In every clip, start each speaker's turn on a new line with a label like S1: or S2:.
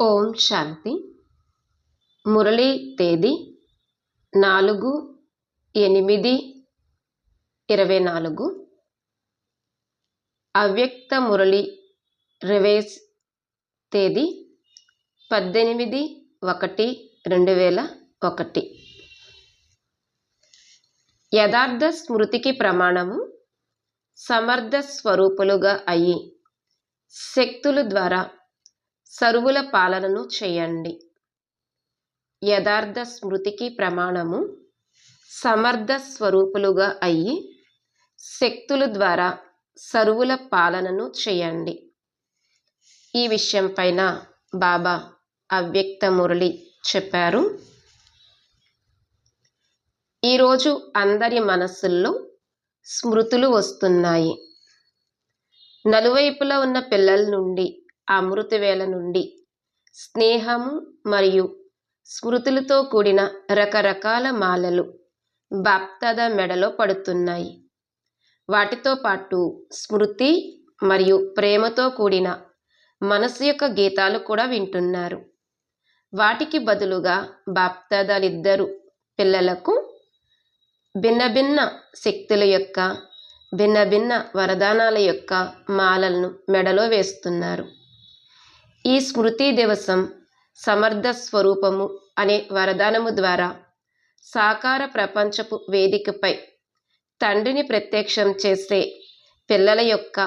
S1: ఓం శాంతి. మురళీ తేదీ నాలుగు ఎనిమిది ఇరవై నాలుగు. అవ్యక్త మురళి రివేజ్ తేదీ పద్దెనిమిది ఒకటి రెండు వేల ఒకటి. యథార్థ స్మృతికి ప్రమాణము సమర్థ స్వరూపులుగా అయి శక్తుల ద్వారా సరువుల పాలనను చేయండి. యథార్థ స్మృతికి ప్రమాణము. సమర్థ స్వరూపులుగా అయ్యి శక్తుల ద్వారా సరువుల పాలనను చేయండి. ఈ విషయం పైన బాబా అవ్యక్త మురళి చెప్పారు. ఈరోజు అందరి మనస్సుల్లో స్మృతులు వస్తున్నాయి. నలువైపులా ఉన్న పిల్లల నుండి అమృతవేళ నుండి స్నేహము మరియు స్మృతులతో కూడిన రకరకాల మాలలు బాప్తద మెడలో పడుతున్నాయి. వాటితో పాటు స్మృతి మరియు ప్రేమతో కూడిన మనసు యొక్క గీతాలు కూడా వింటున్నారు. వాటికి బదులుగా బాప్తదాలిద్దరు పిల్లలకు భిన్న భిన్న శక్తుల యొక్క భిన్న భిన్న వరదానాల యొక్క మాలలను మెడలో వేస్తున్నారు. ఈ స్మృతి దివసం సమర్థ స్వరూపము అనే వరదానము ద్వారా సాకార ప్రపంచపు వేదికపై తండ్రిని ప్రత్యక్షం చేసే పిల్లల యొక్క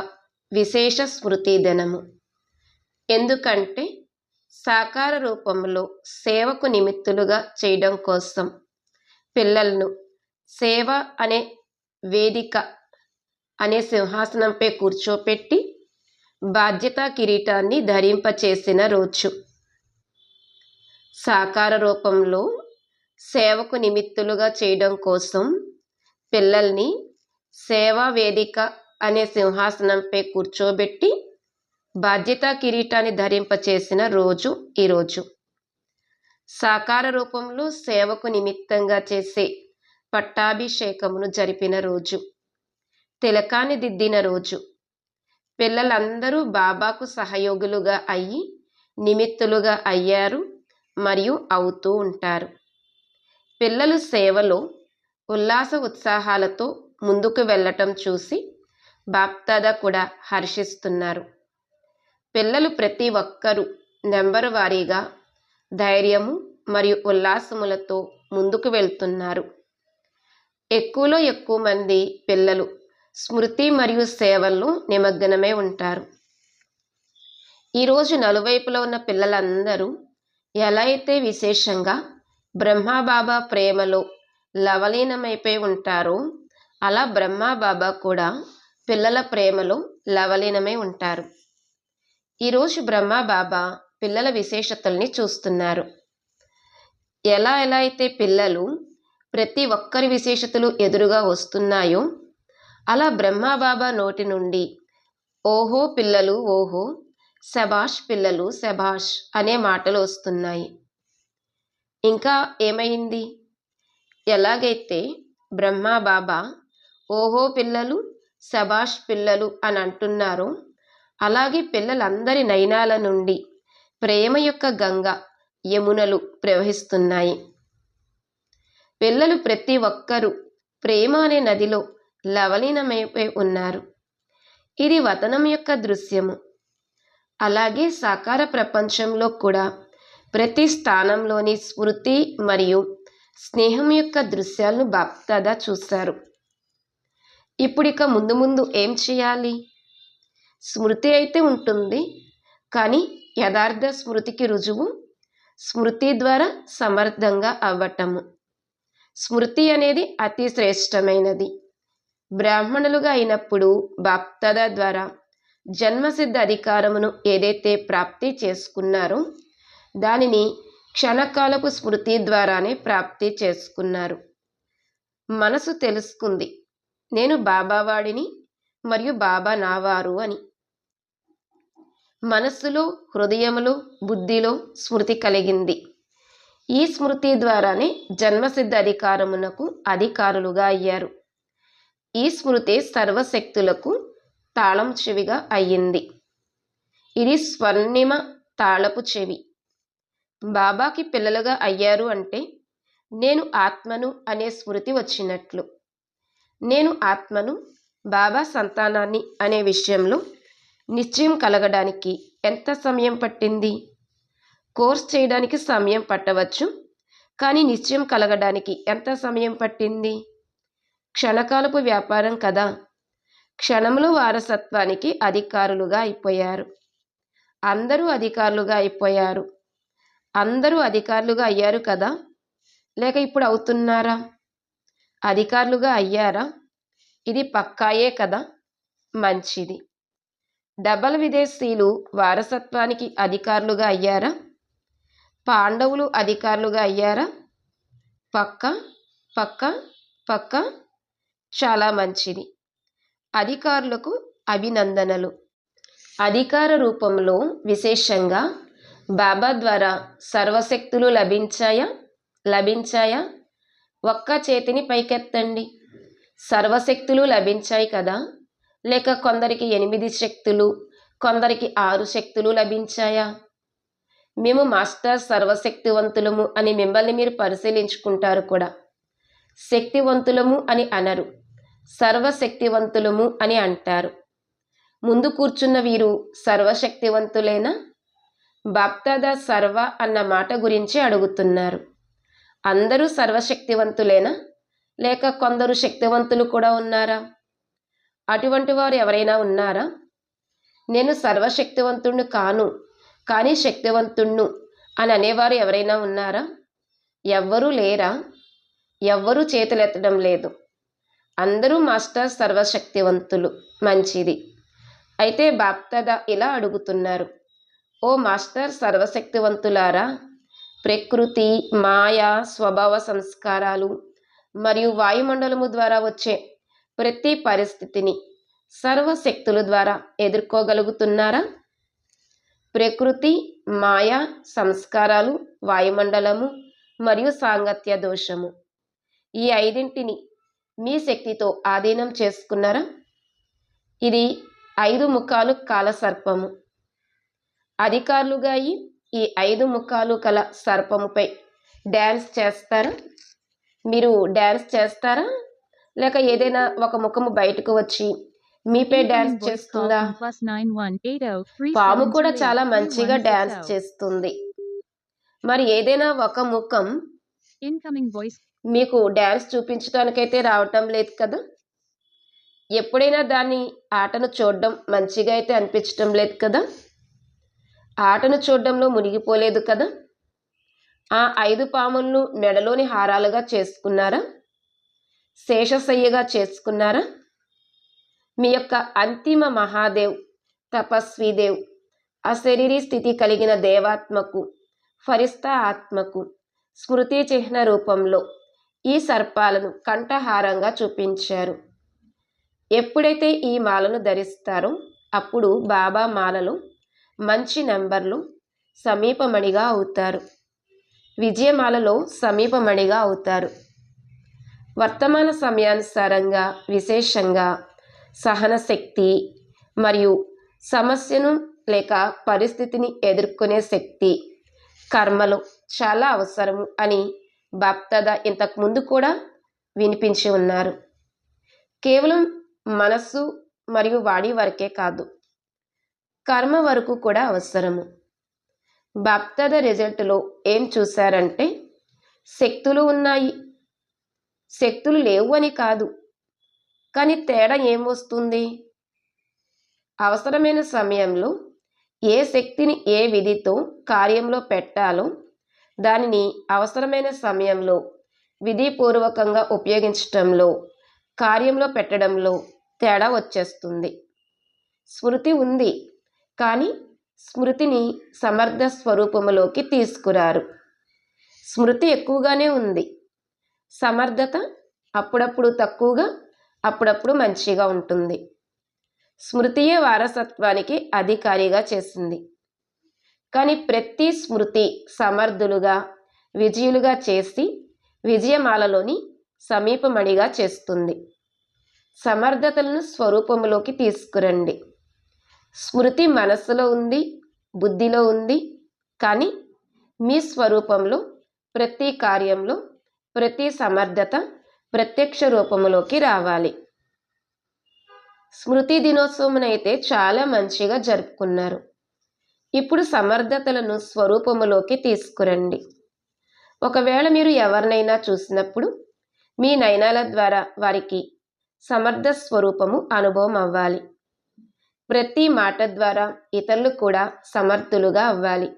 S1: విశేష స్మృతి దినము. ఎందుకంటే సాకార రూపంలో సేవకు నిమిత్తులుగా చేయడం కోసం పిల్లలను సేవ అనే వేదిక అనే సింహాసనంపై కూర్చోపెట్టి బాధ్యతా కిరీటాన్ని ధరింపచేసిన రోజు. సాకార రూపంలో సేవకు నిమిత్తులుగా చేయడం కోసం పిల్లల్ని సేవా వేదిక అనే సింహాసనంపై కూర్చోబెట్టి బాధ్యతా కిరీటాన్ని ధరింపచేసిన రోజు ఈరోజు. సాకార రూపంలో సేవకు నిమిత్తంగా చేసే పట్టాభిషేకమును జరిపిన రోజు. తిలకాన్ని దిద్దిన రోజు. పిల్లలందరూ బాబాకు సహయోగులుగా అయ్యి నిమిత్తులుగా అయ్యారు మరియు అవుతూ ఉంటారు. పిల్లలు సేవలో ఉల్లాస ఉత్సాహాలతో ముందుకు వెళ్ళటం చూసి బాప్దాదా కూడా హర్షిస్తున్నారు. పిల్లలు ప్రతి ఒక్కరూ నెంబరు వారీగా ధైర్యము మరియు ఉల్లాసములతో ముందుకు వెళ్తున్నారు. ఎక్కువలో ఎక్కువ మంది పిల్లలు స్మృతి మరియు సేవల్లో నిమగ్నమై ఉంటారు. ఈరోజు నలువైపులో ఉన్న పిల్లలందరూ ఎలా అయితే విశేషంగా బ్రహ్మాబాబా ప్రేమలో లవలీనమైపోయి ఉంటారో అలా బ్రహ్మాబాబా కూడా పిల్లల ప్రేమలో లవలీనమై ఉంటారు. ఈరోజు బ్రహ్మాబాబా పిల్లల విశేషతల్ని చూస్తున్నారు. ఎలా ఎలా అయితే పిల్లలు ప్రతి ఒక్కరి విశేషతలు ఎదురుగా వస్తున్నాయో అలా బ్రహ్మాబాబా నోటి నుండి ఓహో పిల్లలు ఓహో శబాష్ పిల్లలు శబాష్ అనే మాటలు వస్తున్నాయి. ఇంకా ఏమైంది? ఎలాగైతే బ్రహ్మాబాబా ఓహో పిల్లలు శబాష్ పిల్లలు అని అంటున్నారో అలాగే పిల్లలందరి నయనాల నుండి ప్రేమ యొక్క గంగ యమునలు ప్రవహిస్తున్నాయి. పిల్లలు ప్రతి ఒక్కరూ ప్రేమ అనే నదిలో లవలీనమైపోయి ఉన్నారు. ఇది వతనం యొక్క దృశ్యము. అలాగే సాకార ప్రపంచంలో కూడా ప్రతి స్థానంలోని స్మృతి మరియు స్నేహం యొక్క దృశ్యాలను బాప్దాదా చూశారు. ఇప్పుడు ఇక ముందు ముందు ఏం చేయాలి? స్మృతి అయితే ఉంటుంది కానీ యథార్థ స్మృతికి రుజువు స్మృతి ద్వారా సమర్థంగా అవ్వటము. స్మృతి అనేది అతి శ్రేష్టమైనది. బ్రాహ్మణులుగా అయినప్పుడు బాప్తద ద్వారా జన్మసిద్ధ అధికారమును ఏదైతే ప్రాప్తి చేసుకున్నారో దానిని క్షణకాలపు స్మృతి ద్వారానే ప్రాప్తి చేసుకున్నారు. మనసు తెలుసుకుంది. నేను బాబావాడిని మరియు బాబా నావారు అని. మనస్సులో హృదయములో బుద్ధిలో స్మృతి కలిగింది. ఈ స్మృతి ద్వారానే జన్మసిద్ధ అధికారమునకు అధికారులుగా అయ్యారు. ఈ స్మృతి సర్వశక్తులకు తాళం చెవిగా అయ్యింది. ఇది స్వర్ణిమ తాళపు చెవి. బాబాకి పిల్లలుగా అయ్యారు అంటే నేను ఆత్మను అనే స్మృతి వచ్చినట్లు. నేను ఆత్మను బాబా సంతానాన్ని అనే విషయంలో నిశ్చయం కలగడానికి ఎంత సమయం పట్టింది? కోర్స్ చేయడానికి సమయం పట్టవచ్చు కానీ నిశ్చయం కలగడానికి ఎంత సమయం పట్టింది? క్షణకాలపు వ్యాపారం కదా. క్షణంలో వారసత్వానికి అధికారులుగా అయిపోయారు. అందరూ అధికారులుగా అయిపోయారు. అందరూ అధికారులుగా అయ్యారు కదా. లేక ఇప్పుడు అవుతున్నారా? అధికారులుగా అయ్యారా? ఇది పక్కాయే కదా. మంచిది. డబల్ విదేశీయులు వారసత్వానికి అధికారులుగా అయ్యారా? పాండవులు అధికారులుగా అయ్యారా? పక్క? పక్క? పక్క? చాలా మంచిది. అధికారులకు అభినందనలు. అధికార రూపంలో విశేషంగా బాబా ద్వారా సర్వశక్తులు లభించాయా? లభించాయా? ఒక్క చేతిని పైకెత్తండి. సర్వశక్తులు లభించాయి కదా? లేక కొందరికి ఎనిమిది శక్తులు కొందరికి ఆరు శక్తులు లభించాయా? మేము మాస్టర్ సర్వశక్తివంతులము అని మిమ్మల్ని మీరు పరిశీలించుకుంటారు కూడా. శక్తివంతులము అని అనరు. సర్వశక్తివంతులము అని అంటారు. ముందు కూర్చున్న వీరు సర్వశక్తివంతులేనా? బాప్దాద సర్వ అన్న మాట గురించి అడుగుతున్నారు. అందరూ సర్వశక్తివంతులేనా? లేక కొందరు శక్తివంతులు కూడా ఉన్నారా? అటువంటి వారు ఎవరైనా ఉన్నారా? నేను సర్వశక్తివంతుణ్ణి కాను కానీ శక్తివంతుణ్ణు అని అనేవారు ఎవరైనా ఉన్నారా? ఎవ్వరూ లేరా? ఎవ్వరూ చేతులెత్తడం లేదు. అందరూ మాస్టర్ సర్వశక్తివంతులు మంచిది. అయితే బాప్తద ఇలా అడుగుతున్నారు ఓ మాస్టర్ సర్వశక్తివంతులారా ప్రకృతి మాయా స్వభావ సంస్కారాలు మరియు వాయుమండలము ద్వారా వచ్చే ప్రతి పరిస్థితిని సర్వశక్తుల ద్వారా ఎదుర్కోగలుగుతున్నారా? ప్రకృతి మాయా సంస్కారాలు వాయుమండలము మరియు సాంగత్య దోషము. ఈ ఐదింటిని మీ శక్తితో ఆధీనం చేసుకున్నారా? ఇది ఐదు ముఖాలు కాల సర్పము. అధికారులుగా ఈ ఐదు ముఖాలు కల సర్పముపై డ్యాన్స్ చేస్తారా? మీరు డ్యాన్స్ చేస్తారా? లేక ఏదైనా ఒక ముఖము బయటకు వచ్చి మీపై డ్యాన్స్ చేస్తుందా? పాము కూడా చాలా మంచిగా డ్యాన్స్ చేస్తుంది. మరి ఏదైనా ఒక ముఖం
S2: ఇన్కమింగ్ వాయిస్
S1: మీకు డ్యాన్స్ చూపించడానికైతే రావటం లేదు కదా? ఎప్పుడైనా దాన్ని ఆటను చూడడం మంచిగా అయితే అనిపించటం లేదు కదా? ఆటను చూడడంలో మునిగిపోలేదు కదా? ఆ ఐదు పాములను మెడలోని హారాలుగా చేసుకున్నారా? శేషశయ్యగా చేసుకున్నారా? మీ యొక్క అంతిమ మహాదేవ్ తపస్వీదేవ్ అశరీరీ స్థితి కలిగిన దేవాత్మకు ఫరిస్తా ఆత్మకు స్మృతి చిహ్న రూపంలో ఈ సర్పాలను కంఠహారంగా చూపించారు. ఎప్పుడైతే ఈ మాలను ధరిస్తారో అప్పుడు బాబా మాలలు మంచి నంబర్లు సమీపమణిగా అవుతారు. విజయమాలలో సమీపమణిగా అవుతారు. వర్తమాన సమయానుసారంగా విశేషంగా సహన శక్తి మరియు సమస్యను లేక పరిస్థితిని ఎదుర్కొనే శక్తి కర్మలు చాలా అవసరము అని బాప్తద ఇంతకు ముందు కూడా వినిపించి ఉన్నారు. కేవలం మనస్సు మరియు వాడి వరకే కాదు కర్మ వరకు కూడా అవసరము. బాప్తాద రిజల్ట్లో ఏం చూశారంటే శక్తులు ఉన్నాయి. శక్తులు లేవు అని కాదు కానీ తేడా ఏం వస్తుంది అవసరమైన సమయంలో ఏ శక్తిని ఏ విధితో కార్యంలో పెట్టాలో దానిని అవసరమైన సమయంలో విధిపూర్వకంగా ఉపయోగించటంలో కార్యంలో పెట్టడంలో తేడా వచ్చేస్తుంది. స్మృతి ఉంది కానీ స్మృతిని సమర్థ స్వరూపంలోకి తీసుకురారు. స్మృతి ఎక్కువగానే ఉంది. సమర్థత అప్పుడప్పుడు తక్కువగా అప్పుడప్పుడు మంచిగా ఉంటుంది. స్మృతియే వారసత్వానికి అధికారిగా చేసింది. కానీ ప్రతి స్మృతి సమర్థులుగా విజయులుగా చేసి విజయమాలలోని సమీపమణిగా చేస్తుంది. సమర్థతలను స్వరూపంలోకి తీసుకురండి. స్మృతి మనస్సులో ఉంది బుద్ధిలో ఉంది కానీ మీ స్వరూపంలో ప్రతి కార్యంలో ప్రతి సమర్థత ప్రత్యక్ష రూపంలోకి రావాలి. స్మృతి దినోత్సవం అయితే చాలా మంచిగా జరుపుకున్నారు. ఇప్పుడు సమర్థతలను స్వరూపములోకి తీసుకురండి. ఒకవేళ మీరు ఎవరినైనా చూసినప్పుడు మీ నయనాల ద్వారా వారికి సమర్థ స్వరూపము అనుభవం అవ్వాలి. ప్రతి మాట ద్వారా ఇతరులు కూడా సమర్థులుగా అవ్వాలి.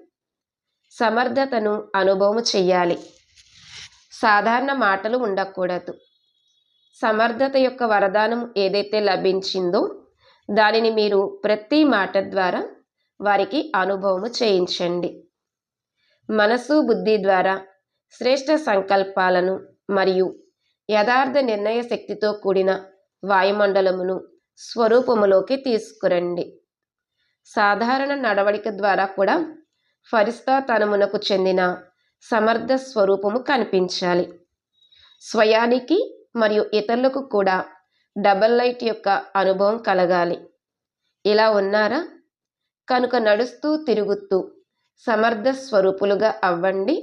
S1: సమర్థతను అనుభవం చెయ్యాలి. సాధారణ మాటలు ఉండకూడదు. సమర్థత యొక్క వరదానం ఏదైతే లభించిందో దానిని మీరు ప్రతి మాట ద్వారా వారికి అనుభవము చేయించండి. మనసు బుద్ధి ద్వారా శ్రేష్ట సంకల్పాలను మరియు యథార్థ నిర్ణయ శక్తితో కూడిన వాయుమండలమును స్వరూపములోకి తీసుకురండి. సాధారణ నడవడిక ద్వారా కూడా ఫరిస్తాతనమునకు చెందిన సమర్థ స్వరూపము కనిపించాలి. స్వయానికి మరియు ఇతరులకు కూడా డబల్ లైట్ యొక్క అనుభవం కలగాలి. ఇలా ఉన్నారా? కనుక నడుస్తూ తిరుగుతూ సమర్థ స్వరూపులుగా అవ్వండి.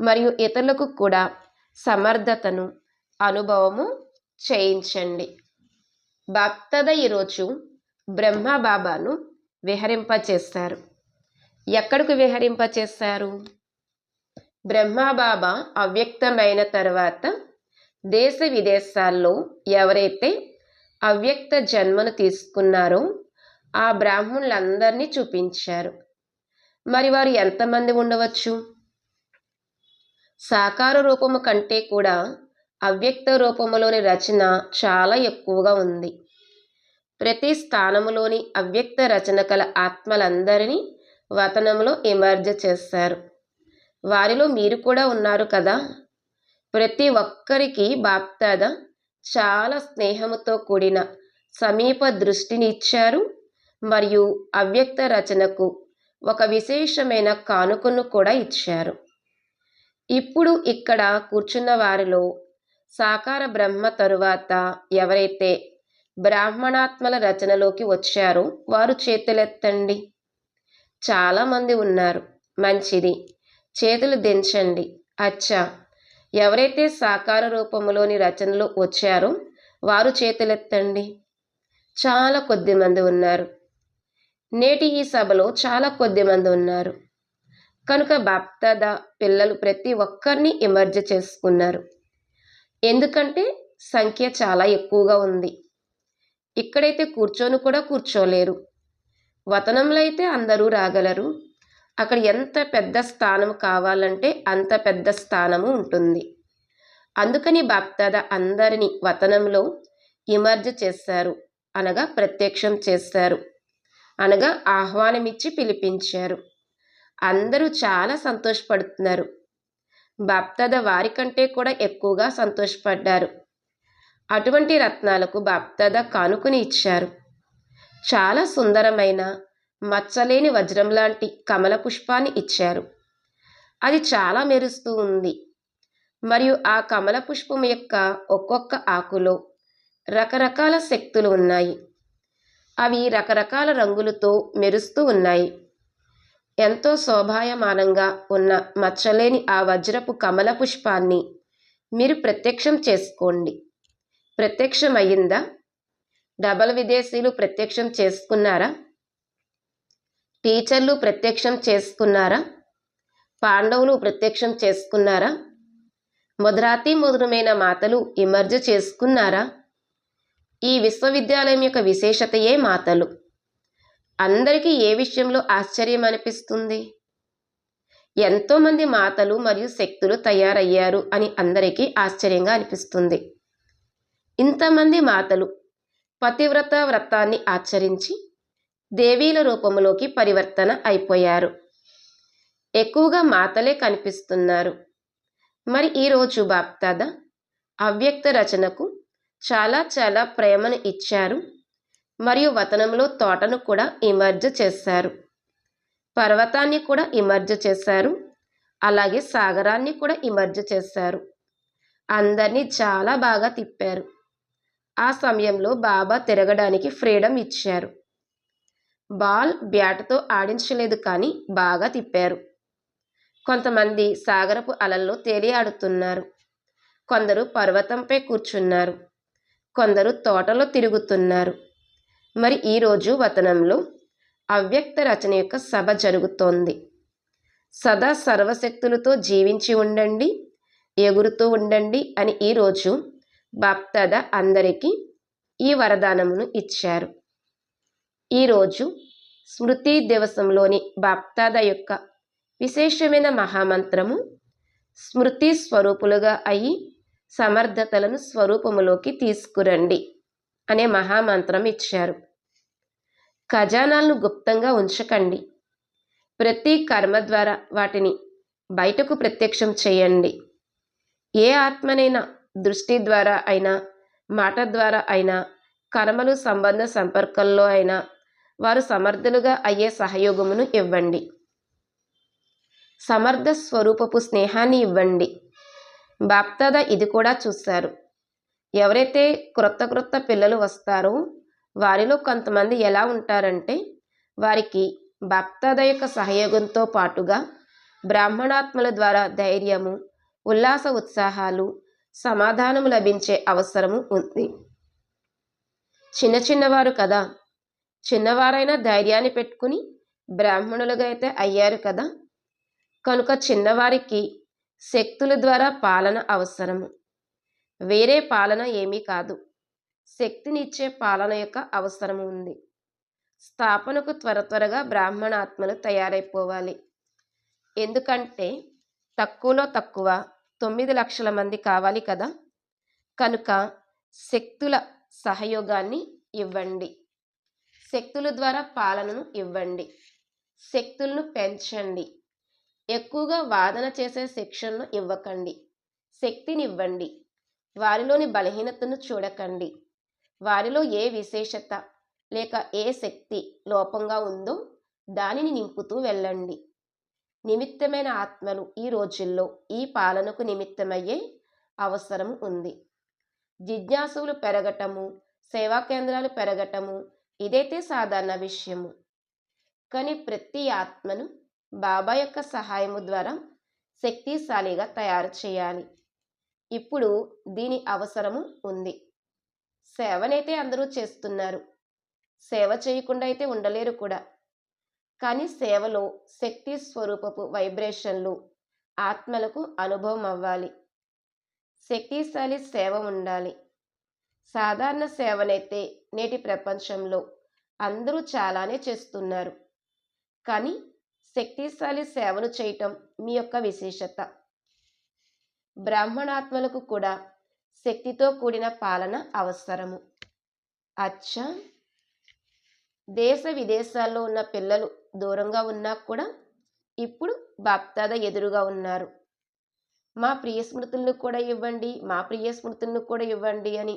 S1: మరియు ఇతరులకు కూడా సమర్థతను అనుభవము చేయించండి. భక్తద ఈరోజు బ్రహ్మబాబాను విహరింపచేస్తారు ఎక్కడికి విహరింపచేస్తారు బ్రహ్మబాబా అవ్యక్తమైన తర్వాత దేశ విదేశాల్లో ఎవరైతే అవ్యక్త జన్మను తీసుకున్నారో ఆ బ్రాహ్మణులందరినీ చూపించారు. మరి వారు ఎంతమంది ఉండవచ్చు? సాకార రూపము కంటే కూడా అవ్యక్త రూపములోని రచన చాలా ఎక్కువగా ఉంది. ప్రతి స్థానములోని అవ్యక్త రచన కల ఆత్మలందరినీ వతనంలో ఇమర్జ చేస్తారు వారిలో మీరు కూడా ఉన్నారు కదా? ప్రతి ఒక్కరికి బాప్తాద చాలా స్నేహముతో కూడిన సమీప దృష్టిని ఇచ్చారు మరియు అవ్యక్త రచనకు ఒక విశేషమైన కానుకను కూడా ఇచ్చారు. ఇప్పుడు ఇక్కడ కూర్చున్న వారిలో సాకార బ్రహ్మ తరువాత ఎవరైతే బ్రాహ్మణాత్మల రచనలోకి వచ్చారో వారు చేతులెత్తండి. చాలామంది ఉన్నారు. మంచిది. చేతులు దించండి. అచ్చా! ఎవరైతే సాకార రూపంలోని రచనలు వచ్చారో వారు చేతులెత్తండి. చాలా కొద్ది మంది ఉన్నారు. నేటి ఈ సభలో చాలా కొద్ది మంది ఉన్నారు. కనుక బాప్తాద పిల్లలు ప్రతి ఒక్కరిని ఎమర్జ్ చేసుకున్నారు. ఎందుకంటే సంఖ్య చాలా ఎక్కువగా ఉంది. ఇక్కడైతే కూర్చొని కూడా కూర్చోలేరు. వతనంలో అయితే అందరూ రాగలరు. అక్కడ ఎంత పెద్ద స్థానం కావాలంటే అంత పెద్ద స్థానము ఉంటుంది. అందుకని బాప్తాద అందరినీ వతనంలో ఇమర్జ్ చేశారు. అనగా ప్రత్యక్షం చేశారు. అనగా ఆహ్వానమిచ్చి పిలిపించారు. అందరూ చాలా సంతోషపడుతున్నారు. బాప్తద వారికంటే కూడా ఎక్కువగా సంతోషపడ్డారు. అటువంటి రత్నాలకు బాప్తద కానుకని ఇచ్చారు. చాలా సుందరమైన మచ్చలేని వజ్రం లాంటి కమల పుష్పాన్ని ఇచ్చారు. అది చాలా మెరుస్తూ ఉంది. మరియు ఆ కమల పుష్పం యొక్క ఒక్కొక్క ఆకులో రకరకాల శక్తులు ఉన్నాయి. అవి రకరకాల రంగులతో మెరుస్తూ ఉన్నాయి. ఎంతో శోభాయమానంగా ఉన్న మచ్చలేని ఆ వజ్రపు కమల పుష్పాన్ని మీరు ప్రత్యక్షం చేసుకోండి. ప్రత్యక్షం అయ్యిందా డబల్ విదేశీయులు ప్రత్యక్షం చేసుకున్నారా? టీచర్లు ప్రత్యక్షం చేసుకున్నారా? పాండవులు ప్రత్యక్షం చేసుకున్నారా? ముద్రాతి మధురమైన మాతలు ఇమర్జ్ చేసుకున్నారా? ఈ విశ్వవిద్యాలయం యొక్క విశేషతయే మాతలు. అందరికీ ఏ విషయంలో ఆశ్చర్యం అనిపిస్తుంది ఎంతోమంది మాతలు మరియు శక్తులు తయారయ్యారు అని అందరికీ ఆశ్చర్యంగా అనిపిస్తుంది. ఇంతమంది మాతలు పతివ్రత వ్రతాన్ని ఆచరించి దేవీల రూపంలోకి పరివర్తన అయిపోయారు. ఎక్కువగా మాతలే కనిపిస్తున్నారు. మరి ఈరోజు బాప్తాద అవ్యక్త రచనకు చాలా చాలా ప్రేమను ఇచ్చారు. మరియు వతనంలో తోటను కూడా ఇమర్జ చేశారు. పర్వతాన్ని కూడా ఇమర్జ చేశారు. అలాగే సాగరాన్ని కూడా ఇమర్జ చేశారు. అందరినీ చాలా బాగా తిప్పారు. ఆ సమయంలో బాబా తిరగడానికి ఫ్రీడమ్ ఇచ్చారు. బాల్ బ్యాట్తో ఆడించలేదు కానీ బాగా తిప్పారు. కొంతమంది సాగరపు అలల్లో తేలియాడుతున్నారు. కొందరు పర్వతంపై కూర్చున్నారు. కొందరు తోటలో తిరుగుతున్నారు. మరి ఈరోజు వతనంలో అవ్యక్త రచన యొక్క సభ జరుగుతోంది. సదా సర్వశక్తులతో జీవించి ఉండండి ఎగురుతూ ఉండండి అని ఈరోజు బాప్తద అందరికీ ఈ వరదానమును ఇచ్చారు. ఈరోజు స్మృతి దివసంలోని బాప్తాద యొక్క విశేషమైన మహామంత్రము స్మృతి స్వరూపులుగా అయి సమర్థతలను స్వరూపములోకి తీసుకురండి అనే మహామంత్రం ఇచ్చారు. ఖజానాలను గుప్తంగా ఉంచకండి. ప్రతి కర్మ ద్వారా వాటిని బయటకు ప్రత్యక్షం చేయండి. ఏ ఆత్మనైనా దృష్టి ద్వారా అయినా మాట ద్వారా అయినా కర్మలు సంబంధ సంపర్కంలో అయినా వారు సమర్థులుగా అయ్యే సహయోగమును ఇవ్వండి. సమర్థ స్వరూపపు స్నేహాన్ని ఇవ్వండి. బాప్తాద ఇది కూడా చూశారు. ఎవరైతే క్రొత్త క్రొత్త పిల్లలు వస్తారో వారిలో కొంతమంది ఎలా ఉంటారంటే వారికి బాప్తాద యొక్క సహయోగంతో పాటుగా బ్రాహ్మణాత్మల ద్వారా ధైర్యము ఉల్లాస ఉత్సాహాలు సమాధానము లభించే అవసరము ఉంది. చిన్న చిన్నవారు కదా చిన్నవారైనా ధైర్యాన్ని పెట్టుకుని బ్రాహ్మణులుగా అయితే అయ్యారు కదా. కనుక చిన్నవారికి శక్తుల ద్వారా పాలన అవసరము. వేరే పాలన ఏమీ కాదు. శక్తినిచ్చే పాలన యొక్క అవసరం ఉంది. స్థాపనకు త్వర త్వరగా బ్రాహ్మణాత్మలు తయారైపోవాలి. ఎందుకంటే తక్కువలో తక్కువ తొమ్మిది లక్షల మంది కావాలి కదా. కనుక శక్తుల సహయోగాన్ని ఇవ్వండి. శక్తుల ద్వారా పాలనను ఇవ్వండి. శక్తులను పెంచండి. ఎక్కువగా వాదన చేసే శిక్షణను ఇవ్వకండి. శక్తినివ్వండి. వారిలోని బలహీనతను చూడకండి. వారిలో ఏ విశేషత? లేక ఏ శక్తి లోపంగా ఉందో దానిని నింపుతూ వెళ్ళండి. నిమిత్తమైన ఆత్మలు ఈ రోజుల్లో ఈ పాలనకు నిమిత్తమయ్యే అవసరం ఉంది. జిజ్ఞాసులు పెరగటము సేవా కేంద్రాలు పెరగటము ఇదైతే సాధారణ విషయము. కానీ ప్రతి ఆత్మను బాబా యొక్క సహాయము ద్వారా శక్తిశాలిగా తయారు చేయాలి. ఇప్పుడు దీని అవసరము ఉంది. సేవనైతే అందరూ చేస్తున్నారు. సేవ చేయకుండా అయితే ఉండలేరు కూడా. కానీ సేవలో శక్తి స్వరూపపు వైబ్రేషన్లు ఆత్మలకు అనుభవం అవ్వాలి. శక్తిశాలి సేవ ఉండాలి. సాధారణ సేవనైతే నేటి ప్రపంచంలో అందరూ చాలానే చేస్తున్నారు. కానీ శక్తిశాలి సేవను చేయటం మీ యొక్క విశేషత. బ్రాహ్మణాత్మలకు కూడా శక్తితో కూడిన పాలన అవసరము. అచ్చా! దేశ విదేశాల్లో ఉన్న పిల్లలు దూరంగా ఉన్నా కూడా ఇప్పుడు బాప్తాద ఎదురుగా ఉన్నారు. మా ప్రియ స్మృతులను కూడా ఇవ్వండి మా ప్రియ స్మృతులను కూడా ఇవ్వండి అని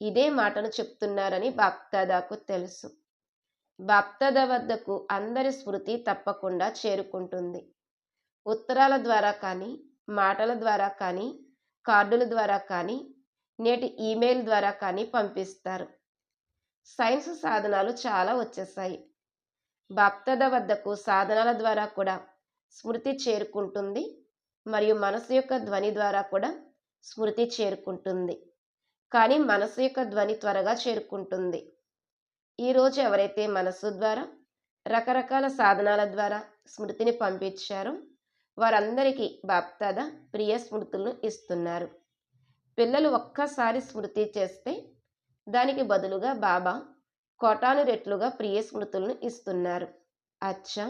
S1: ఇదే మాటను చెప్తున్నారని బాప్తాదాకు తెలుసు. బాప్దాద వద్దకు అందరి స్మృతి తప్పకుండా చేరుకుంటుంది. ఉత్తరాల ద్వారా కానీ మాటల ద్వారా కానీ కార్డుల ద్వారా కానీ నేటి ఈమెయిల్ ద్వారా కానీ పంపిస్తారు. సైన్స్ సాధనాలు చాలా వచ్చేసాయి. బాప్దాద వద్దకు సాధనాల ద్వారా కూడా స్మృతి చేరుకుంటుంది మరియు మనసు యొక్క ధ్వని ద్వారా కూడా స్మృతి చేరుకుంటుంది. కానీ మనసు యొక్క ధ్వని త్వరగా చేరుకుంటుంది. ఈరోజు ఎవరైతే మనసు ద్వారా రకరకాల సాధనాల ద్వారా స్మృతిని పంపించారో వారందరికీ బాప్తాద ప్రియ స్మృతులను ఇస్తున్నారు. పిల్లలు ఒక్కసారి స్మృతి చేస్తే దానికి బదులుగా బాబా కోటాను రెట్లుగా ప్రియ స్మృతులను ఇస్తున్నారు. అచ్చా!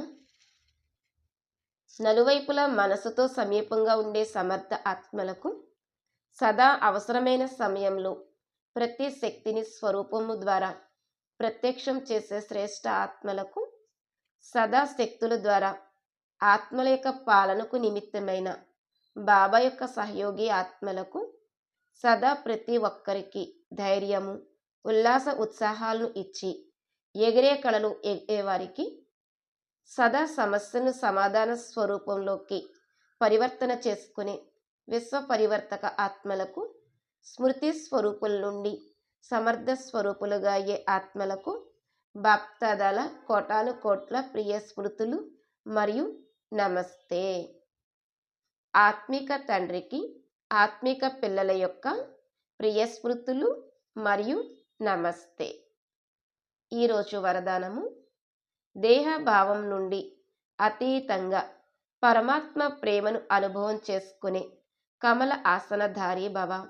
S1: నలువైపులా మనసుతో సమీపంగా ఉండే సమర్థ ఆత్మలకు సదా అవసరమైన సమయంలో ప్రతి శక్తిని స్వరూపము ద్వారా ప్రత్యక్షం చేసే శ్రేష్ఠ ఆత్మలకు సదా శక్తుల ద్వారా ఆత్మల యొక్క పాలనకు నిమిత్తమైన బాబా యొక్క సహయోగి ఆత్మలకు సదా ప్రతి ఒక్కరికి ధైర్యము ఉల్లాస ఉత్సాహాలను ఇచ్చి ఎగిరే కళలు ఎగేవారికి సదా సమస్యను సమాధాన స్వరూపంలోకి పరివర్తన చేసుకునే విశ్వ పరివర్తక ఆత్మలకు స్మృతి స్వరూపుల నుండి సమర్థ స్వరూపులుగా అయ్యే ఆత్మలకు బాప్తాదాల కోటాను కోట్ల ప్రియ స్మృతులు మరియు నమస్తే. ఆత్మిక తండ్రికి ఆత్మిక పిల్లల యొక్క ప్రియ స్మృతులు మరియు నమస్తే. ఈరోజు వరదానము. దేహభావం నుండి అతీతంగా పరమాత్మ ప్రేమను అనుభవం చేసుకునే కమల ఆసనధారి భవ.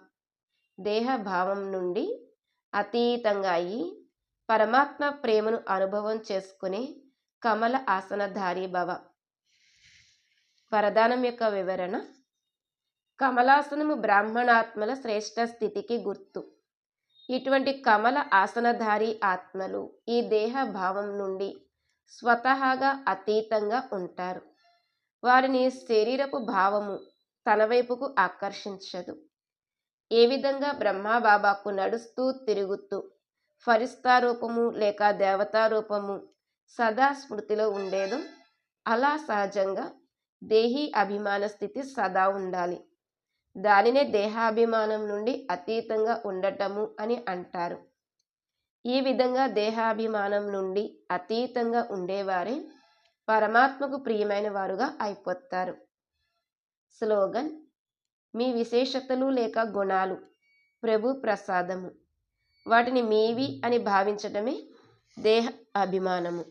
S1: దేహభావం నుండి అతీతంగా అయి పరమాత్మ ప్రేమను అనుభవం చేసుకునే కమల ఆసనధారి భవ. వరదానం యొక్క వివరణ. కమలాసనము బ్రాహ్మణాత్మల శ్రేష్ట స్థితికి గుర్తు. ఇటువంటి కమల ఆసనధారి ఆత్మలు ఈ దేహ భావం నుండి స్వతహాగా అతీతంగా ఉంటారు. వారిని శరీరపు భావము తన వైపుకు ఆకర్షించదు. ఏ విధంగా బ్రహ్మబాబాకు నడుస్తూ తిరుగుతూ ఫరిస్తా రూపము లేక దేవతా రూపము సదా స్మృతిలో ఉండేదో అలా సహజంగా దేహీ అభిమాన స్థితి సదా ఉండాలి. దానినే దేహాభిమానం నుండి అతీతంగా ఉండటము అని అంటారు. ఈ విధంగా దేహాభిమానం నుండి అతీతంగా ఉండేవారే పరమాత్మకు ప్రియమైన వారుగా అయిపోతారు. స్లోగన్ మీ విశేషతలు లేక గుణాలు. ప్రభు ప్రసాదము. వాటిని మీవి అని భావించటమే దేహ అభిమానము.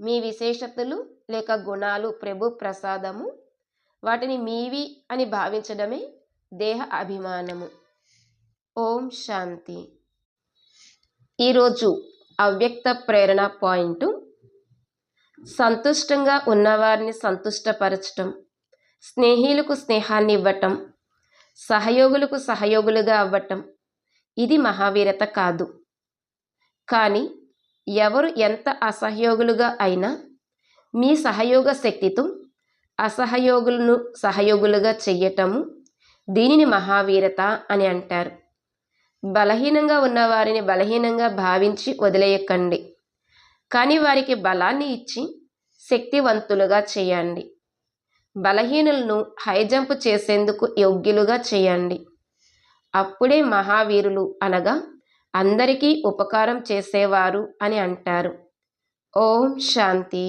S1: మీ విశేషతలు లేక గుణాలు ప్రభు ప్రసాదము. వాటిని మీవి అని భావించడమే దేహ అభిమానము. ఓం శాంతి. ఈరోజు అవ్యక్త ప్రేరణ పాయింట్ సంతుష్టంగా ఉన్నవారిని సంతుష్టపరచటం. స్నేహితులకు స్నేహాన్ని ఇవ్వటం సహయోగులకు సహయోగులుగా అవ్వటం ఇది మహావీరత కాదు. కానీ ఎవరు ఎంత అసహయోగులుగా అయినా మీ సహయోగ శక్తితో అసహయోగులను సహయోగులుగా చెయ్యటము దీనిని మహావీరత అని అంటారు. బలహీనంగా ఉన్నవారిని బలహీనంగా భావించి వదిలేయకండి. కానీ వారికి బలాన్ని ఇచ్చి శక్తివంతులుగా చేయండి. బలహీనులను హైజంప్ చేసేందుకు యోగ్యులుగా చేయండి. అప్పుడే మహావీరులు అనగా అందరికీ ఉపకారం చేసేవారు అని అంటారు. ఓం శాంతి.